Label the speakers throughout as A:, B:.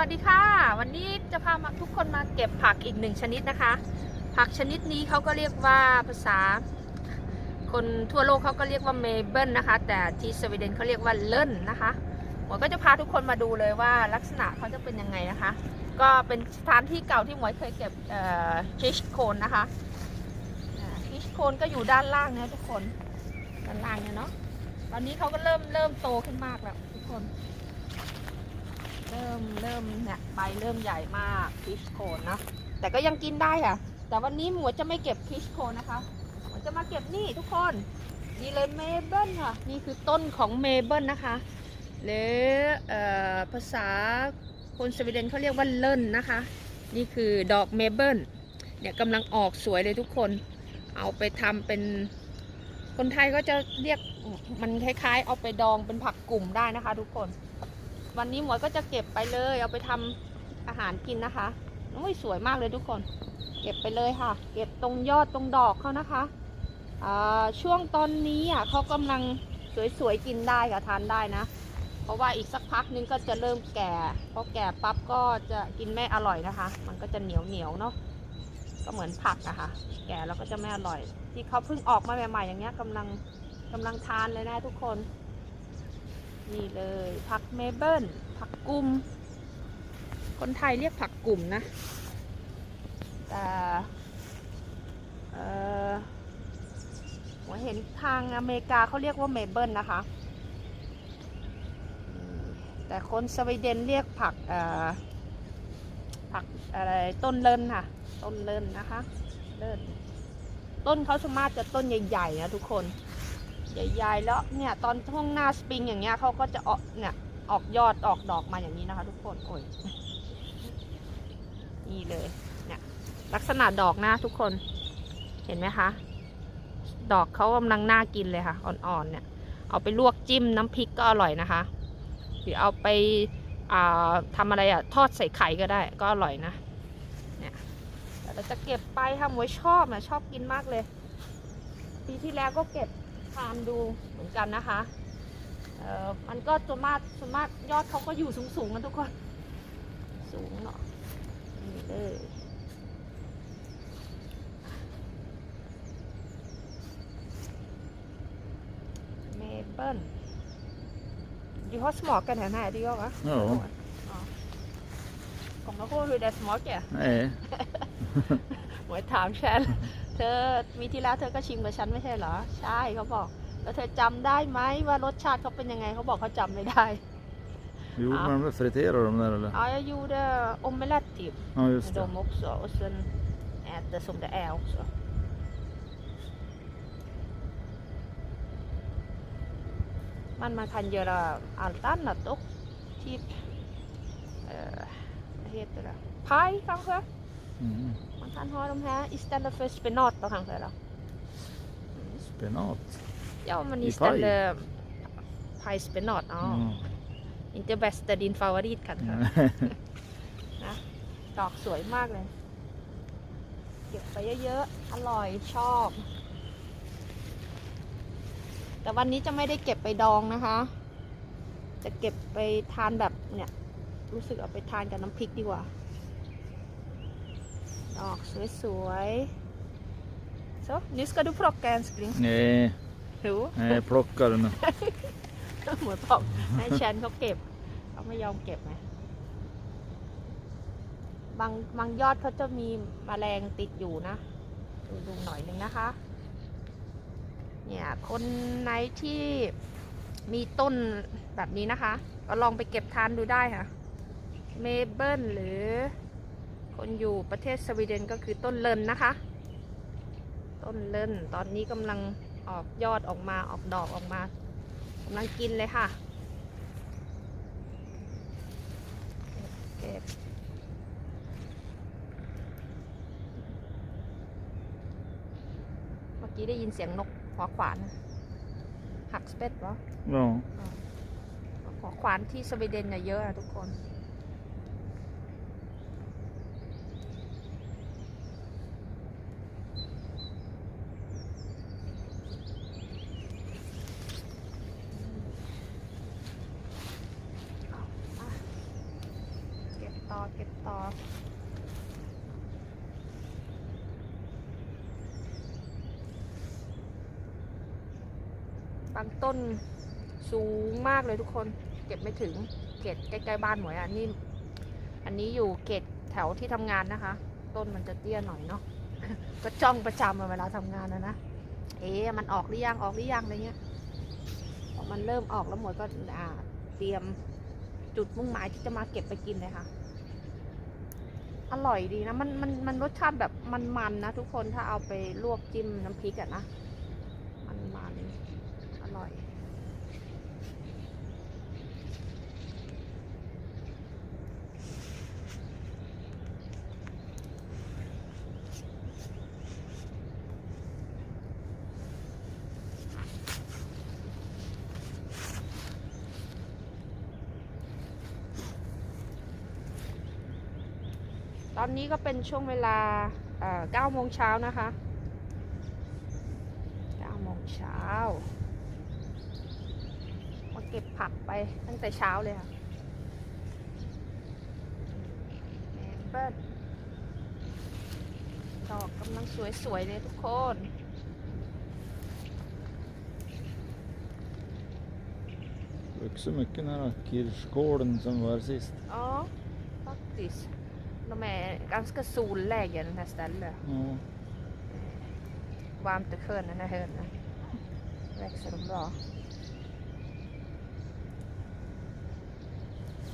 A: วัสดีค่ะ วันนี้จะพามาทุกคนมาเก็บผักอีกหนึ่งชนิดนะคะ ผักชนิดนี้เขาก็เรียกว่าภาษา คนทั่วโลกเขาก็เรียกว่าเมเบิลนะคะ แต่ที่สวีเดนเขาเรียกว่าเล่นนะคะหมวยก็จะพาทุกคนมาดูเลยว่าลักษณะเขาจะเป็นยังไงนะคะ ก็เป็นสถานที่เก่าที่หมวยเคยเก็บฟิชโคนนะคะฟิชโคนก็อยู่ด้านล่างนะทุกคนด้านล่างเนี่ยเนาะตอนนี้เขาก็เริ่มเริ่มโตขึ้นมากแล้วทุกคน ริ่มเริ่มเนี่ยใบเริ่มใหญ่มากฟิชโคนนะแต่ก็ยังกินได้ค่ะ แต่วันนี้หมวยจะไม่เก็บฟิชโคนนะคะหมวยจะมาเก็บนี่ทุกคนนี่เลยเมเบิลค่ะ นี่คือต้นของเมเบิลนะคะหรืออภาษาคนสวีเดนเขาเรียกว่าเล่นนะคะ นี่คือดอกเมเบิลเนี่ยกำลังออกสวยเลยทุกคน เอาไปทำเป็นคนไทยก็จะเรียกมันคล้ายๆ เอาไปดองเป็นผักกลุ่มได้นะคะทุกคน วันนี้หมวยก็จะเก็บไปเลย เอาไปทำอาหารกินนะคะโอ้ยสวยมากเลยทุกคน เก็บไปเลยค่ะ เก็บตรงยอดตรงดอกเขานะคะช่วงตอนนี้อะเขากำลังสวยๆกินได้ค่ะทานได้นะ เพราะว่าอีกสักพักนึงก็จะเริ่มแก่พอแก่ปั๊บก็จะกินไม่อร่อยนะคะ มันก็จะเหนียวเหนียวๆเนาะก็เหมือนผักอะค่ะ แก่แล้วก็จะไม่อร่อย ที่เขาเพิ่งออกมาใหม่ๆอย่างเงี้ยกำลังกำลังทานเลยนะทุกคน นี่เลยผักเมเบิลผักกุม คนไทยเรียกผักกุ่มนะ แต่เออผมเห็นทางอเมริกาเขาเรียกว่าเมเบิลนะคะ แต่คนสวีเดนเรียกผักเอ่อผักอะไรต้นเลินค่ะ ต้นเลินนะคะ เลินต้นเขาสวนมาจะต้นใหญ่ๆนะทุกคน ใหญ่ๆแล้วเนี่ยตอนช่วงหน้าสปริงอย่างเงี้ยเขาก็จะออกเนี่ยออกยอดออกดอกมาอย่างนี้นะคะ ทุกคนโอ้ยนี่เลยเนี่ยลักษณะดอกนะทุกคนเห็นไหมคะ ดอกเขากำลังน่ากินเลยค่ะ อ่อนๆเนี่ย เอาไปลวกจิ้มน้ำพริกก็อร่อยนะคะ หรือเอาไปาทำอะไรอะทอดใส่ไข่ก็ได้ก็อร่อยนะเนี่ยเราจะเก็บไปค่ะมวยชอบนะชอบกินมากเลย ปีที่แล้วก็เก็บ ทานดูเหมือนกันนะคะเอ่อมันก็ส่วนมากส่วนมากยอดเขาก็อยู่สูงๆกันทุกคน สูงเนาะนี่เลยเมเปิลยูฮอสมอกันแถวไหนดีก็วะ
B: Ja,
A: Kommer du ihåg hur det smakar?
B: nej.
A: หมวยถามฉันเธอมีที่แล้วเธอก็ชิมกับฉันไม่ใช่เหรอ ใช่เขาบอก แล้วเธอจำได้ไหมว่ารสชาติเขาเป็นยังไงเขาบอกเขาจำไม่ได้
B: Jo,
A: Ja.
B: men friterar de där eller?
A: Ja, jag gjorde omelett typ
B: Ja,
A: med
B: just det.
A: dem också och sen äter som det är också. Men man kan göra allt annat också. Typ, eh, vad heter det? Paj kanske?
B: Mm.
A: Man kan ha de här istället för spenat då kanske då.
B: Spenat.
A: Ja, men
B: I
A: istället pajspenat. Ja.
B: Mm.
A: Inte bästa din favorit kanske. ดอกสวยมากเลย เก็บไปเยอะๆ อร่อยชอบ แต่วันนี้จะไม่ได้เก็บไปดองนะคะ จะเก็บไปทานแบบเนี่ย รู้สึกเอาไปทานกับน้ำพริกดีกว่า ดอกสวยๆ så nu ska du plocka en spring
B: Nej,
A: jo
B: nej, jag plockar den.
A: เหมือนบอกให้แชนเขาเก็บเขาไม่ยอมเก็บไงบางบางยอดเขาจะมีแมลงติดอยู่นะ ดูดูหน่อยหนึ่งนะคะ เนี่ยคนไหนที่มีต้นแบบนี้นะคะ ก็ลองไปเก็บทานดูได้ค่ะ เมเบิลหรือ คนอยู่ประเทศสวีเดนก็คือต้นเลินนะคะ ต้นเลินตอนนี้กำลังออกยอดออกมาออกดอกออกมากำลังกินเลยค่ะเก็บเมื่อกี้ได้ยินเสียงนกหัวขวานนะหักสเปดเหรอ
B: Ja.
A: หัวขวานที่สวีเดนเนี่ยเยอะอะทุกคนเอามาเก็บ ต่อเก็บต่อบางต้นสูงมากเลยทุกคน เก็บไม่ถึงเขตใกล้ๆบ้านหมวยอะนี่ อันนี้อยู่เขตแถวที่ทำงานนะคะ ต้นมันจะเตี้ยหน่อยเนาะก็จ้องประจำเวลาทำงานนะนะ เอ๊ะมันออกหรือยังออกหรือยังอะไรเงี้ยพอมันเริ่มออกแล้วหมวยก็อ่าเตรียมจุดมุ่งหมายที่จะมาเก็บไปกินเลยค่ะ อร่อยดีนะ มันมันมันรสชาติแบบมันๆนะทุกคนถ้าเอาไปลวกจิ้มน้ำพริกอะนะ มันมันๆอร่อย ตอนนี้ก็เป็นช่วงเวลาเอ่อ9โมงเช้านะคะ9โมงเช้า มาเก็บผักไปตั้งแต่เช้าเลยค่ะแมนเปิ้ลดอกกำลังสวยๆเลยทุกคน
B: Vuxit mycket nära Kirschgården som var sist.
A: Ja, faktiskt. De är ganska solläge den här stället.
B: Ja.
A: Varmt och skön den här hönen. Växer de bra.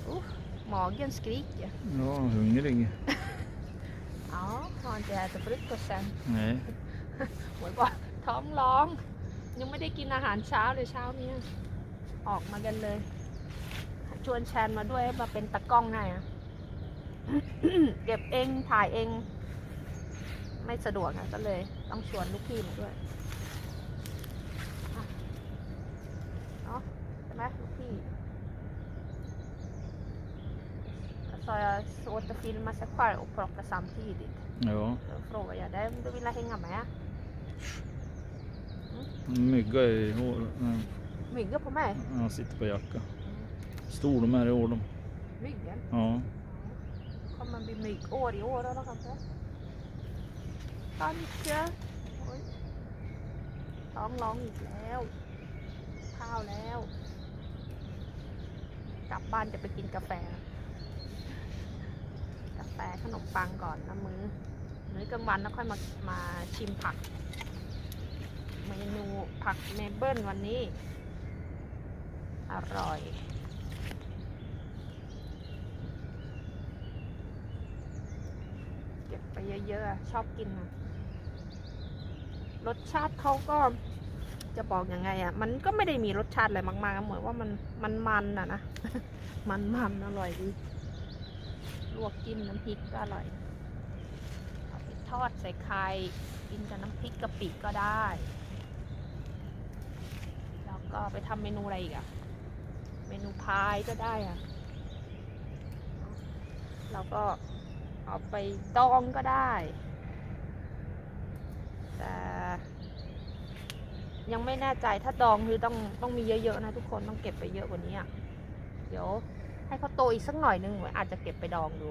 A: Uh, magen skriker.
B: Ja, hungrig.
A: Ja, har inte ätit frukost sen.
B: Nej.
A: หมวยบอกท้องร้อง ยังไม่ได้กินอาหารเช้าเลยเช้านี้ ออกมากันเลย ชวนแชนมาด้วยให้มาเป็นตะกล้องให้อะ เก็บเองถ่ายเอง ไม่สะดวกอะก็เลย ต้องชวนลูกพี่มาด้วยอะเนาะใช่ไหมลูกพี่ Så jag återfilmar sig själv och plockar samtidigt.
B: Ja.
A: Då frågar jag dig om du vill hänga med.
B: Mygga i håret. Ja.
A: Myggen på mig?
B: Han sitter på jacka. Stor de är i år de.
A: Myggen?
B: Ja.
A: Nei, år i år eller kanske? Kanske. Oj. ท้องร้องอีกแล้ว ข้าวแล้ว กลับบ้านจะไปกินกาแฟ กาแฟขนมปังก่อนนะมือมื้อกลางวันแล้วค่อยมามาชิมผัก เมนูผักเมเบิลวันนี้ อร่อย เก็บไปเยอะๆ ชอบกิน รสชาติเขาก็จะบอกยังไงอะ่ะ มันก็ไม่ได้มีรสชาติอะไรมากๆ เหมือนว่ามันมันมันอะนะ มันมันอร่อยดี ลวกจิ้มน้ำพริกก็อร่อยเอาไปทอดใส่ไข่กินกับน้ำพริกกะปิก็ได้ แล้วก็ไปทำเมนูอะไรอีกอะเมนูพายก็ได้อะ แล้วก็ เอาไปดองก็ได้แต่ยังไม่แน่ใจถ้าดองคือต้องต้องมีเยอะๆนะทุกคนต้องเก็บไปเยอะกว่านี้อะเดี๋ยวให้เขาโตอีกสักหน่อยนึงหมวยอาจจะเก็บไปดองดู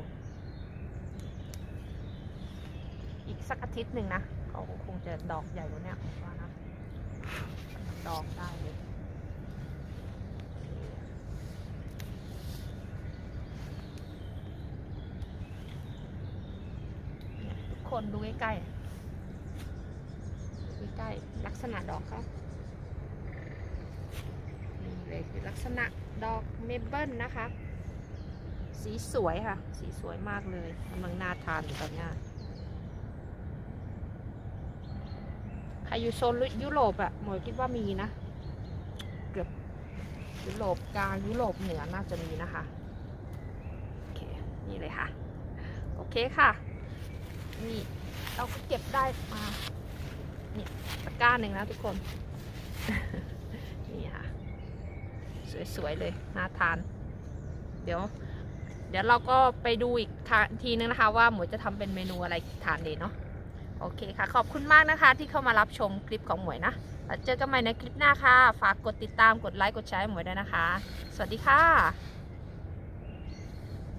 A: อีกสักอาทิตย์หนึ่งนะเขาคงจะดอกใหญ่กว่าเนี้ยผมว่านะดองได้เลย เนี่ยทุก คนดูใกล้ๆดูใกล้ๆลักษณะดอกเขานี่เลยคือลักษณะดอกเมเปิลนะคะ สีสวยค่ะ สีสวยมากเลยกำลังน่าทานอยู่ตอนนี้ใครอยู่โซนยุโรปอะหมวยคิดว่ามีนะ เกือบยุโรปกลางยุโรปเหนือน่าจะมีนะคะ โอเค นี่เลยค่ะ โอเคค่ะ นี่เราก็เก็บได้มาเนี่ยตะกร้าหนึ่งนะทุกคน นี่ค่ะ สวย ๆ เลยน่าทาน เดี๋ยว เดี๋ยวเราก็ไปดูอีกทาทีนึงนะคะ ว่าหมวยจะทำเป็นเมนูอะไรทานดีเนาะโอเคค่ะ ขอบคุณมากนะคะ ที่เข้ามารับชมคลิปของหมวยนะแล้วเจอกันใหม่ในคลิปหน้าค่ะ ฝากกดติดตามกดไลค์กดแชร์ให้หมวยด้วยนะคะ สวัสดีค่ะ